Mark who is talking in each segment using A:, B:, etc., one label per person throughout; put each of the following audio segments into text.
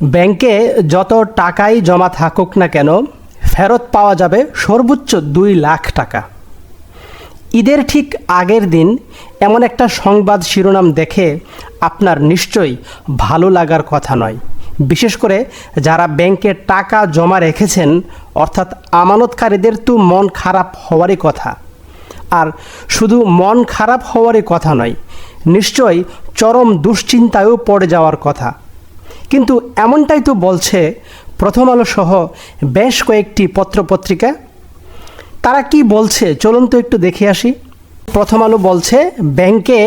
A: ব্যাংকে যত টাকাই জমা থাকুক না কেন, ফেরত পাওয়া যাবে সর্বোচ্চ দুই লাখ টাকা। ঈদের ঠিক আগের দিন এমন একটা সংবাদ শিরোনাম দেখে আপনার নিশ্চয়ই ভালো লাগার কথা নয়। বিশেষ করে যারা ব্যাংকে টাকা জমা রেখেছেন, অর্থাৎ আমানতকারীদের তো মন খারাপ হওয়ারই কথা। আর শুধু মন খারাপ হওয়ারই কথা নয়, নিশ্চয়ই চরম দুশ্চিন্তায়ও পড়ে যাওয়ার কথা। কিন্তু এমনটাই তো বলছে প্রথম আলো সহ বেশ কয়েকটি পত্রপত্রিকা। তারা কি বলছে? চলুন তো একটু দেখে আসি। প্রথম আলো বলছে, ব্যাংকে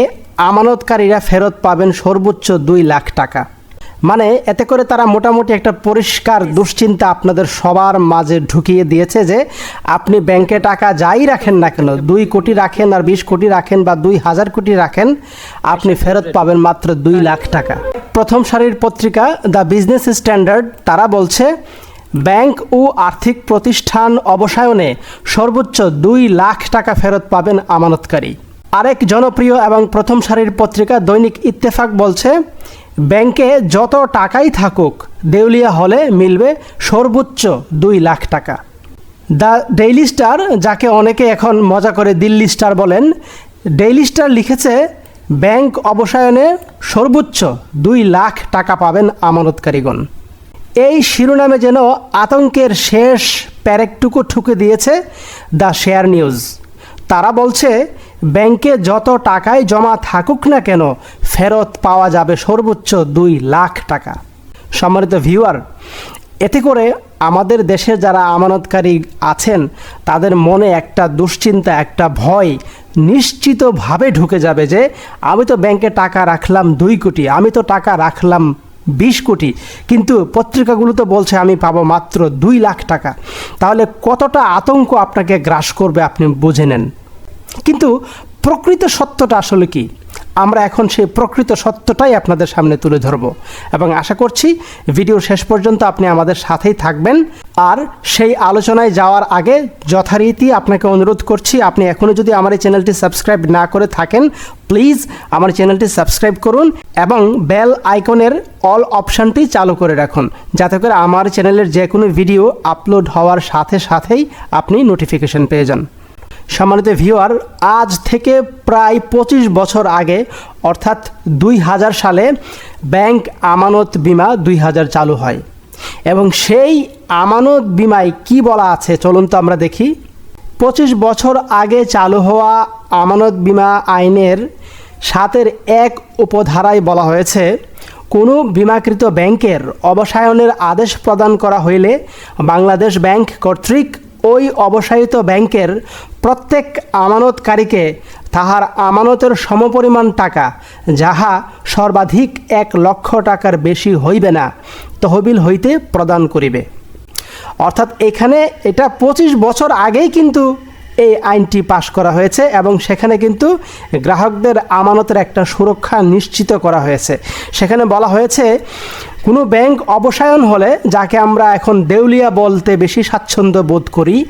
A: আমানতকারীরা ফেরত পাবেন সর্বোচ্চ দুই লাখ টাকা। মানে এতে করে তারা মোটামুটি একটা পরিষ্কার দুশ্চিন্তা আপনাদের সবার মাঝে ঢুকিয়ে দিয়েছে যে আপনি ব্যাংকে টাকা যাই রাখেন না কেন, দুই কোটি রাখেন আর বিশ কোটি রাখেন বা দুই হাজার কোটি রাখেন, আপনি ফেরত পাবেন মাত্র দুই লাখ টাকা। প্রথম সারির পত্রিকা দ্য বিজনেস স্ট্যান্ডার্ড, তারা বলছে, ব্যাংক ও আর্থিক প্রতিষ্ঠান অবসায়নে সর্বোচ্চ দুই লাখ টাকা ফেরত পাবেন আমানতকারী। আরেক জনপ্রিয় এবং প্রথম সারির পত্রিকা দৈনিক ইত্তেফাক বলছে ব্যাংকে যত টাকাই থাকুক, দেউলিয়া হলে মিলবে সর্বোচ্চ দুই লাখ টাকা। দ্য ডেইলি স্টার, যাকে অনেকে এখন মজা করে দিল্লি স্টার বলেন, ডেইলি স্টার লিখেছে, ব্যাংক অবসায়নে সর্বোচ্চ দুই লাখ টাকা পাবেন আমানতকারীগণ। এই শিরোনামে যেন আতঙ্কের শেষ প্যারেকটুকু ঠুকে দিয়েছে দ্য শেয়ার নিউজ। তারা বলছে, ব্যাংকে যত টাকাই জমা থাকুক না কেন ফেরত পাওয়া যাবে সর্বোচ্চ দুই লাখ টাকা। সম্মানিত ভিউয়ার, এতে করে আমাদের দেশে যারা আমানতকারী আছেন, তাদের মনে একটা দুশ্চিন্তা, একটা ভয় নিশ্চিতভাবে ঢুকে যাবে যে, আমি তো ব্যাংকে টাকা রাখলাম দুই কোটি, আমি তো টাকা রাখলাম বিশ কোটি, কিন্তু পত্রিকাগুলো তো বলছে আমি পাবো মাত্র দুই লাখ টাকা। তাহলে কতটা আতঙ্ক আপনাকে গ্রাস করবে আপনি বুঝে নেন। কিন্তু প্রকৃত সত্যটা আসলে কি? আমরা এখন সেই প্রকৃত সত্যটাই আপনাদের সামনে তুলে ধরব। এবং আশা করছি ভিডিও শেষ পর্যন্ত আপনি আমাদের সাথেই থাকবেন। আর সেই আলোচনায় যাওয়ার আগে যথারীতি আপনাকে অনুরোধ করছি, আপনি এখনও যদি আমার এই চ্যানেলটি সাবস্ক্রাইব না করে থাকেন, প্লিজ আমার চ্যানেলটি সাবস্ক্রাইব করুন এবং বেল আইকনের অল অপশানটি চালু করে রাখুন, যাতে করে আমার চ্যানেলের যে কোনো ভিডিও আপলোড হওয়ার সাথে সাথেই আপনি নোটিফিকেশন পেয়ে যান। সম্মানিত ভিউয়ার আজ থেকে প্রায় পঁচিশ বছর আগে, অর্থাৎ দুই হাজার সালে, ব্যাংক আমানত বিমা দুই হাজার চালু হয়। এবং সেই আমানত বিমায় কি বলা আছে, চলুন তো আমরা দেখি। পঁচিশ বছর আগে চালু হওয়া আমানত বিমা আইনের সাতের এক উপধারায় বলা হয়েছে, কোনো বিমাকৃত ব্যাংকের অবসায়নের আদেশ প্রদান করা হইলে বাংলাদেশ ব্যাংক কর্তৃক ওই অবসায়িত ব্যাংকের প্রত্যেক আমানতকারীকে তাহার আমানতের সমপরিমাণ টাকা, যাহা সর্বাধিক এক লক্ষ টাকার বেশি হইবে না, তহবিল হইতে প্রদান করিবে। অর্থাৎ এখানে এটা পঁচিশ বছর আগেই কিন্তু এই আইনটি পাশ করা হয়েছে এবং সেখানে কিন্তু গ্রাহকদের আমানতের একটা সুরক্ষা নিশ্চিত করা হয়েছে। সেখানে বলা হয়েছে, কোনো ব্যাংক অবসায়ন হলে, যাকে আমরা এখন দেউলিয়া বলতে বেশি স্বাচ্ছন্দ্য বোধ করি,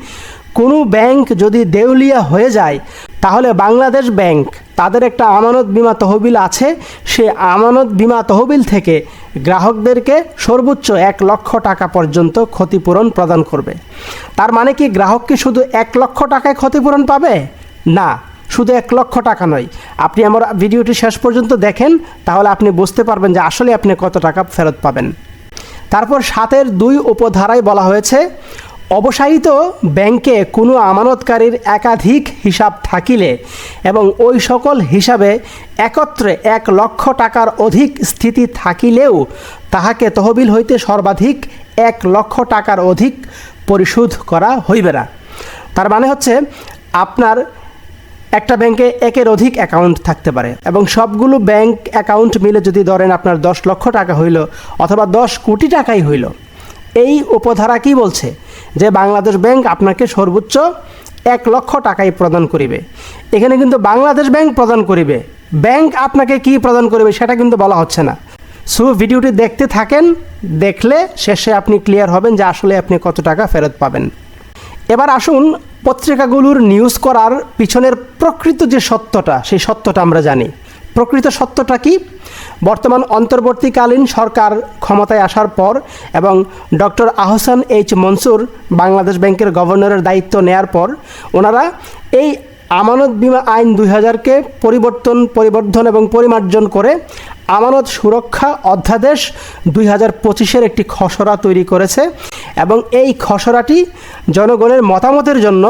A: কোনো ব্যাংক যদি দেউলিয়া হয়ে যায় তাহলে বাংলাদেশ ব্যাংক, তাদের একটা আমানত বিমা তহবিল আছে, সে আমানত বিমা তহবিল থেকে গ্রাহকদেরকে সর্বোচ্চ এক লক্ষ টাকা পর্যন্ত ক্ষতিপূরণ প্রদান করবে। তার মানে কি গ্রাহক কি শুধু এক লক্ষ টাকায় ক্ষতিপূরণ পাবে? না, শুধু এক লক্ষ টাকা নয়। আপনি আমার ভিডিওটি শেষ পর্যন্ত দেখেন, তাহলে আপনি বুঝতে পারবেন যে আসলে আপনি কত টাকা ফেরত পাবেন। তারপর সাতের দুই উপধারায় বলা হয়েছে অবসায়িত ব্যাংকে কোনো আমানতকারীর একাধিক হিসাব থাকিলে এবং ওই সকল হিসাবে একত্রে এক লক্ষ টাকার অধিক স্থিতি থাকিলেও তাহাকে তহবিল হইতে সর্বাধিক এক লক্ষ টাকার অধিক পরিশোধ করা হইবে না। তার মানে হচ্ছে আপনার একটা ব্যাংকে একের অধিক অ্যাকাউন্ট থাকতে পারে এবং সবগুলো ব্যাংক অ্যাকাউন্ট মিলে যদি ধরেন আপনার দশ লক্ষ টাকা হইল অথবা দশ কোটি টাকাই হইল, এই উপধারা কি বলছে? যে বাংলাদেশ ব্যাংক আপনাকে সর্বোচ্চ এক লক্ষ টাকাই প্রদান করিবে। এখানে কিন্তু বাংলাদেশ ব্যাংক প্রদান করিবে। ব্যাংক আপনাকে কি প্রদান করিবে সেটা কিন্তু বলা হচ্ছে না। সো, ভিডিওটি দেখতে থাকেন, দেখলে শেষে আপনি ক্লিয়ার হবেন যে আসলে আপনি কত টাকা ফেরত পাবেন। এবার আসুন পত্রিকাগুলোর নিউজ করার পিছনের প্রকৃত যে সত্যটা, সেই সত্যটা আমরা জানি। প্রকৃত সত্যটা কি? বর্তমান অন্তর্বর্তীকালীন সরকার ক্ষমতায় আসার পর এবং ডক্টর আহসান এইচ মনসুর বাংলাদেশ ব্যাংকের গভর্নরের দায়িত্ব নেয়ার পর, ওনারা এই আমানত বিমা আইন দুই হাজারকে পরিবর্তন, পরিবর্ধন এবং পরিমার্জন করে আমানত সুরক্ষা অধ্যাদেশ দুই হাজার পঁচিশের একটি খসড়া তৈরি করেছে এবং এই খসড়াটি জনগণের মতামতের জন্য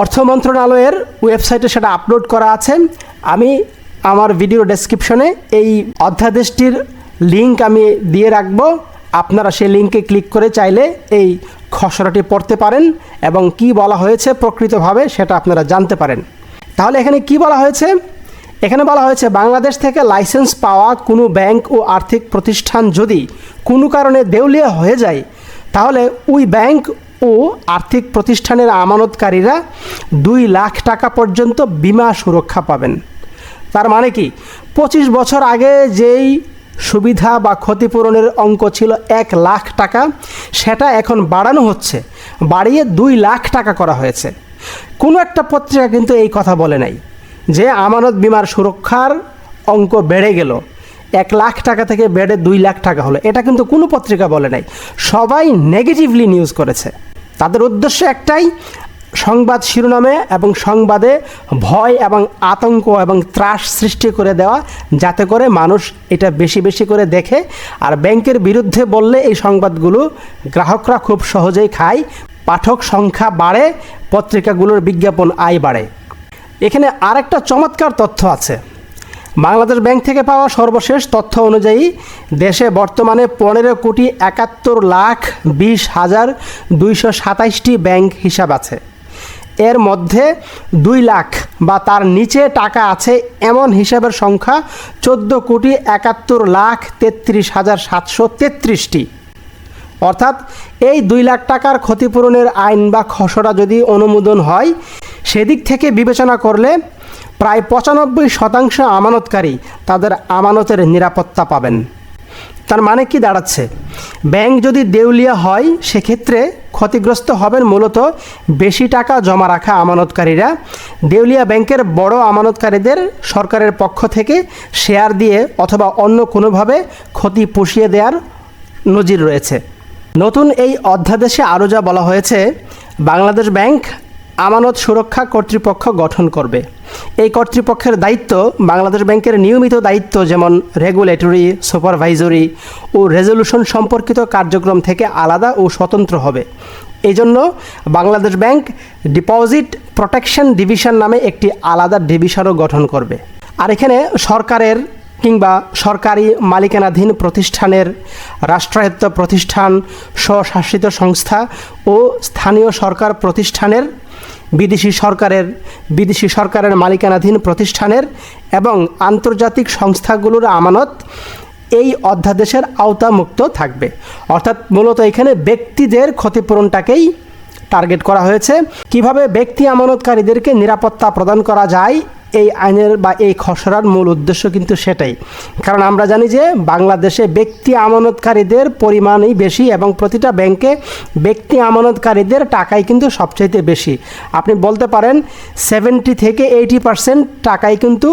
A: অর্থ মন্ত্রণালয়ের ওয়েবসাইটে সেটা আপলোড করা আছে। আমি আমার ভিডিও ডেসক্রিপশনে এই অধ্যাদেশটির লিংক আমি দিয়ে রাখব। আপনারা সেই লিঙ্কে ক্লিক করে চাইলে এই খসড়াটি পড়তে পারেন এবং কি বলা হয়েছে প্রকৃতভাবে সেটা আপনারা জানতে পারেন। তাহলে এখানে কি বলা হয়েছে? এখানে বলা হয়েছে, বাংলাদেশ থেকে লাইসেন্স পাওয়া কোনো ব্যাংক ও আর্থিক প্রতিষ্ঠান যদি কোনো কারণে দেউলিয়া হয়ে যায়, তাহলে ওই ব্যাংক ও আর্থিক প্রতিষ্ঠানের আমানতকারীরা দুই লাখ টাকা পর্যন্ত বিমা সুরক্ষা পাবেন। তার মানে কি? পঁচিশ বছর আগে যেই সুবিধা বা ক্ষতিপূরণের অঙ্ক ছিল এক লাখ টাকা, সেটা এখন বাড়ানো হচ্ছে। বাড়িয়ে দুই লাখ টাকা করা হয়েছে। কোনো একটা পত্রিকা কিন্তু এই কথা বলে নাই যে আমানত বিমার সুরক্ষার অঙ্ক বেড়ে গেল। এক লাখ টাকা থেকে বেড়ে দুই লাখ টাকা হলো। এটা কিন্তু কোনো পত্রিকা বলে নাই। সবাই নেগেটিভলি নিউজ করেছে। তাদের উদ্দেশ্য একটাই সংবাদ শিরোনামে এবং সংবাদে ভয় এবং আতঙ্ক এবং ত্রাস সৃষ্টি করে দেওয়া, যাতে করে মানুষ এটা বেশি বেশি করে দেখে। আর ব্যাংকের বিরুদ্ধে বললে এই সংবাদগুলো গ্রাহকরা খুব সহজেই খায়। পাঠক সংখ্যা বাড়ে, পত্রিকাগুলোর বিজ্ঞাপন আয় বাড়ে। এখানে আরেকটা চমৎকার তথ্য আছে। বাংলাদেশ ব্যাংক থেকে পাওয়া সর্বশেষ তথ্য অনুযায়ী, দেশে বর্তমানে পনেরো কোটি একাত্তর লাখ বিশ হাজার দুইশো সাতাইশটি ব্যাংক হিসাব আছে। এর মধ্যে দুই লাখ বা তার নিচে টাকা আছে এমন হিসাবের সংখ্যা চোদ্দ কোটি একাত্তর লাখ তেত্রিশ হাজার সাতশো তেত্রিশটি। অর্থাৎ এই দুই লাখ টাকার ক্ষতিপূরণের আইন বা খসড়া যদি অনুমোদন হয়, সেদিক থেকে বিবেচনা করলে প্রায় পঁচানব্বই শতাংশ আমানতকারী তাদের আমানতের নিরাপত্তা পাবেন। তার মানে কি দাঁড়াচ্ছে? ব্যাংক যদি দেউলিয়া হয়, সেক্ষেত্রে ক্ষতিগ্রস্ত হবেন মূলত বেশি টাকা জমা রাখা আমানতকারীরা। দেউলিয়া ব্যাংকের বড় আমানতকারীদের সরকারের পক্ষ থেকে শেয়ার দিয়ে অথবা অন্য কোনোভাবে ক্ষতি পুষিয়ে দেওয়ার নজির রয়েছে। নতুন এই অধ্যাদেশে আরও যা বলা হয়েছে, বাংলাদেশ ব্যাংক আমানত সুরক্ষা কর্তৃপক্ষ গঠন করবে। এই কর্তৃপক্ষের দায়িত্ব বাংলাদেশ ব্যাংকের নিয়মিত দায়িত্ব যেমন রেগুলেটরি, সুপারভাইজরি ও রেজলিউশন সম্পর্কিত কার্যক্রম থেকে আলাদা ও স্বতন্ত্র হবে। এই জন্য Bangladesh bank deposit protection division নামে একটি আলাদা ডিভিশনও গঠন করবে। আর এখানে সরকারের কিংবা সরকারি মালিকানাধীন প্রতিষ্ঠানের রাষ্ট্রায়ত্ত প্রতিষ্ঠান, স্বশাসিত সংস্থা ও স্থানীয় সরকার প্রতিষ্ঠানের বিদেশি সরকারের বিদেশি সরকারের মালিকানাধীন প্রতিষ্ঠানের এবং আন্তর্জাতিক সংস্থাগুলোর আমানত এই অধ্যাদেশের আওতামুক্ত থাকবে। অর্থাৎ মূলত এখানে ব্যক্তিদের ক্ষতিপূরণটাকেই টার্গেট করা হয়েছে। কীভাবে ব্যক্তি আমানতকারীদেরকে নিরাপত্তা প্রদান করা যায়, এই আইনের বা এই খসড়ার মূল উদ্দেশ্য কিন্তু সেটাই। কারণ আমরা জানি যে বাংলাদেশে ব্যক্তি আমানতকারীদের পরিমাণই বেশি এবং প্রতিটা ব্যাংকে ব্যক্তি আমানতকারীদের টাকাই কিন্তু সবচাইতে বেশি। আপনি বলতে পারেন সেভেন্টি থেকে এইটি পার্সেন্ট টাকাই কিন্তু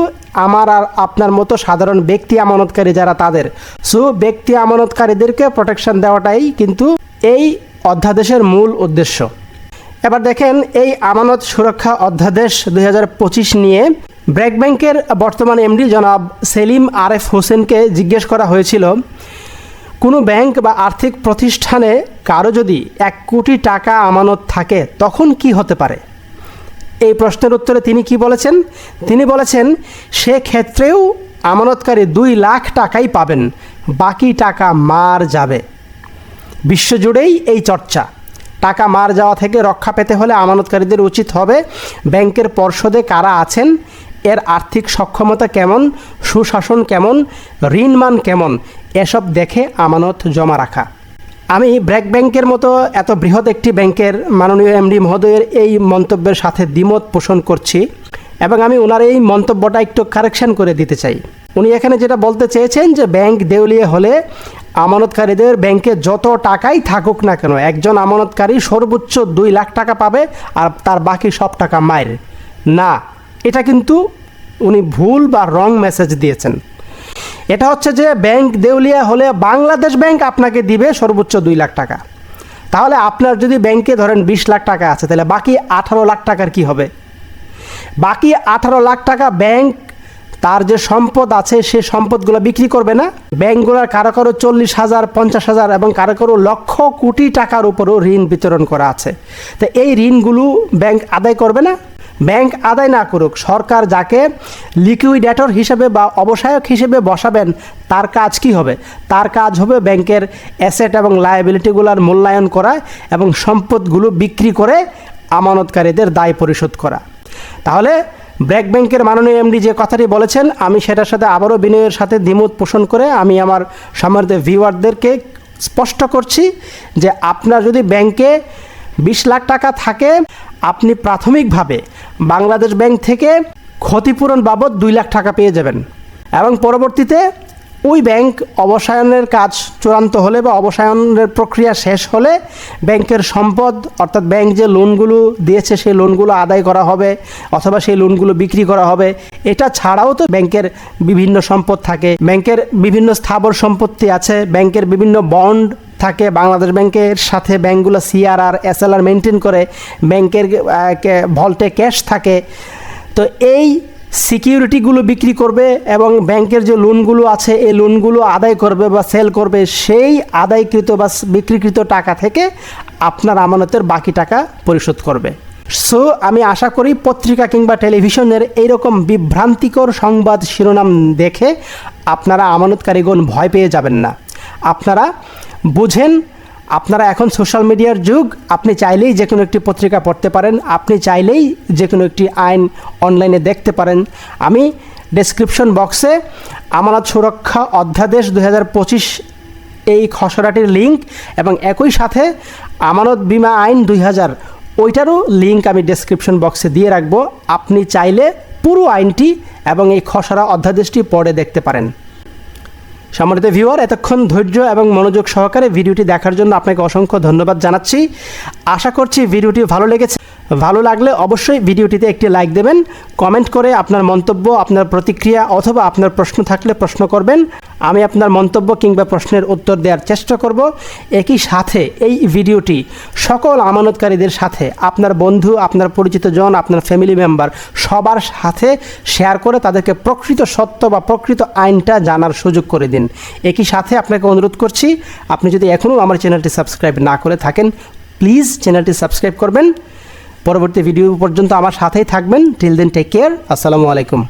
A: আমার আর আপনার মতো সাধারণ ব্যক্তি আমানতকারী যারা তাদের। সো ব্যক্তি আমানতকারীদেরকে প্রোটেকশন দেওয়াটাই কিন্তু এই অধ্যাদেশের মূল উদ্দেশ্য। এবার দেখেন এই আমানত সুরক্ষা অধ্যাদেশ দু হাজার পঁচিশ নিয়ে ব্র্যাক ব্যাংকের বর্তমান এমডি জনাব সেলিম আরেফ হোসেনকে জিজ্ঞেস করা হয়েছিল, কোনো ব্যাংক বা আর্থিক প্রতিষ্ঠানে কারও যদি এক কোটি টাকা আমানত থাকে তখন কি হতে পারে? এই প্রশ্নের উত্তরে তিনি কি বলেছেন? তিনি বলেছেন সে ক্ষেত্রেও আমানতকারী দুই লাখ টাকাই পাবেন, বাকি টাকা মার যাবে। বিশ্বজুড়েই এই চর্চা। টাকা মার যাওয়া থেকে রক্ষা পেতে হলে আমানতকারীদের উচিত হবে ব্যাংকের পর্ষদে কারা আছেন, এর আর্থিক সক্ষমতা কেমন, সুশাসন কেমন ঋণমান কেমন, এসব দেখে আমানত জমা রাখা। আমি ব্র্যাক ব্যাংকের মতো এত বৃহৎ একটি ব্যাংকের মাননীয় এমডি মহোদয়ের এই মন্তব্যের সাথে দ্বিমত পোষণ করছি এবং আমি ওনার এই মন্তব্যটা একটু কারেকশন করে দিতে চাই। উনি এখানে যেটা বলতে চেয়েছেন যে ব্যাংক দেউলিয়ে হলে আমানতকারীদের ব্যাংকে যত টাকাই থাকুক না কেন, একজন আমানতকারী সর্বোচ্চ দুই লাখ টাকা পাবে আর তার বাকি সব টাকা মায়ের। না, এটা কিন্তু উনি ভুল বা রং মেসেজ দিয়েছেন। এটা হচ্ছে যে ব্যাংক দেউলিয়া হলে বাংলাদেশ ব্যাংক আপনাকে দিবে সর্বোচ্চ দুই লাখ টাকা। তাহলে আপনার যদি ব্যাংকে ধরেন বিশ লাখ টাকা আছে, তাহলে বাকি আঠারো লাখ টাকার কি হবে? বাকি আঠারো লাখ টাকা ব্যাংক তার যে সম্পদ আছে, সে সম্পদগুলো বিক্রি করবে না। ব্যাংকগুলোর কারও কারও চল্লিশ হাজার, পঞ্চাশ হাজার এবং কারও কারও লক্ষ কোটি টাকার উপরও ঋণ বিতরণ করা আছে। তো এই ঋণগুলো ব্যাংক আদায় করবে না। ব্যাংক আদায় না করুক, সরকার যাকে লিকুইডেটর হিসেবে বা অবসায়ক হিসেবে বসাবেন, তার কাজ কি হবে? তার কাজ হবে ব্যাংকের অ্যাসেট এবং লায়াবিলিটিগুলোর মূল্যায়ন করা এবং সম্পদগুলো বিক্রি করে আমানতকারীদের দায় পরিশোধ করা। তাহলে ব্র্যাক ব্যাংকের মাননীয় এমডি যে কথাটি বলেছেন, আমি সেটার সাথে আবারও বিনয়ের সাথে দ্বিমত পোষণ করে আমি আমার সম্মানিত ভিউয়ারদেরকে স্পষ্ট করছি যে আপনার যদি ব্যাংকে বিশ লাখ টাকা থাকে, আপনি প্রাথমিকভাবে বাংলাদেশ ব্যাংক থেকে ক্ষতিপূরণ বাবদ দুই লাখ টাকা পেয়ে যাবেন। এবং পরবর্তীতে ওই ব্যাংক অবসায়নের কাজ চূড়ান্ত হলে বা অবসায়নের প্রক্রিয়া শেষ হলে ব্যাংকের সম্পদ, অর্থাৎ ব্যাংক যে লোনগুলো দিয়েছে, সেই লোনগুলো আদায় করা হবে অথবা সেই লোনগুলো বিক্রি করা হবে। এটা ছাড়াও তো ব্যাংকের বিভিন্ন সম্পদ থাকে। ব্যাংকের বিভিন্ন স্থাবর সম্পত্তি আছে। ব্যাংকের বিভিন্ন বন্ড থাকে। বাংলাদেশ ব্যাংকের সাথে ব্যাংকগুলো সিআরআর এসএলআর মেনটেন করে। ব্যাংকের ভল্টে ক্যাশ থাকে। তো এই সিকিউরিটিগুলো বিক্রি করবে এবং ব্যাংকের যে লোনগুলো আছে, এই লোনগুলো আদায় করবে বা সেল করবে, সেই আদায়কৃত বা বিক্রিকৃত টাকা থেকে আপনার আমানতের বাকি টাকা পরিশোধ করবে। সো, আমি আশা করি পত্রিকা কিংবা টেলিভিশনের এইরকম বিভ্রান্তিকর সংবাদ শিরোনাম দেখে আপনারা আমানতকারীগণ ভয় পেয়ে যাবেন না। আপনারা বুঝেন আপনারা এখন সোশ্যাল মিডিয়ার যুগ, আপনি চাইলেই যে কোনো একটি পত্রিকা পড়তে পারেন, আপনি চাইলেই যে কোনো একটি আইন অনলাইনে দেখতে পারেন। আমি ডেসক্রিপশন বক্সে আমানত সুরক্ষা অধ্যাদেশ দু হাজার পঁচিশ এই খসড়াটির লিঙ্ক এবং একই সাথে আমানত বিমা আইন দুই হাজার, ওইটারও লিঙ্ক আমি ডেসক্রিপশন বক্সে দিয়ে রাখব। আপনি চাইলে পুরো আইনটি এবং এই খসড়া অধ্যাদেশটি পড়ে দেখতে পারেন। সম্মানিত ভিউয়ার এতক্ষণ ধৈর্য এবং মনোযোগ সহকারে ভিডিওটি দেখার জন্য আপনাকে অসংখ্য ধন্যবাদ জানাচ্ছি। আশা করছি ভিডিওটি ভালো লেগেছে। ভালো লাগলে অবশ্যই ভিডিওটিতে একটি লাইক দেবেন কমেন্ট করে আপনার মন্তব্য, আপনার প্রতিক্রিয়া অথবা আপনার প্রশ্ন থাকলে প্রশ্ন করবেন। আমি আপনার মন্তব্য কিংবা প্রশ্নের উত্তর দেওয়ার চেষ্টা করব। একই সাথে এই ভিডিওটি সকল আমানতকারীদের সাথে, আপনার বন্ধু, আপনার পরিচিত জন, আপনার ফ্যামিলি মেম্বার সবার সাথে শেয়ার করে তাদেরকে প্রকৃত সত্য বা প্রকৃত আইনটা জানার সুযোগ করে দিন। একই সাথে আপনাকে অনুরোধ করছি, আপনি যদি এখনও আমার চ্যানেলটি সাবস্ক্রাইব না করে থাকেন প্লিজ চ্যানেলটি সাবস্ক্রাইব করবেন। পরবর্তী ভিডিও পর্যন্ত আমার সাথেই থাকবেন। টিল দেন টেক কেয়ার আসসালামু আলাইকুম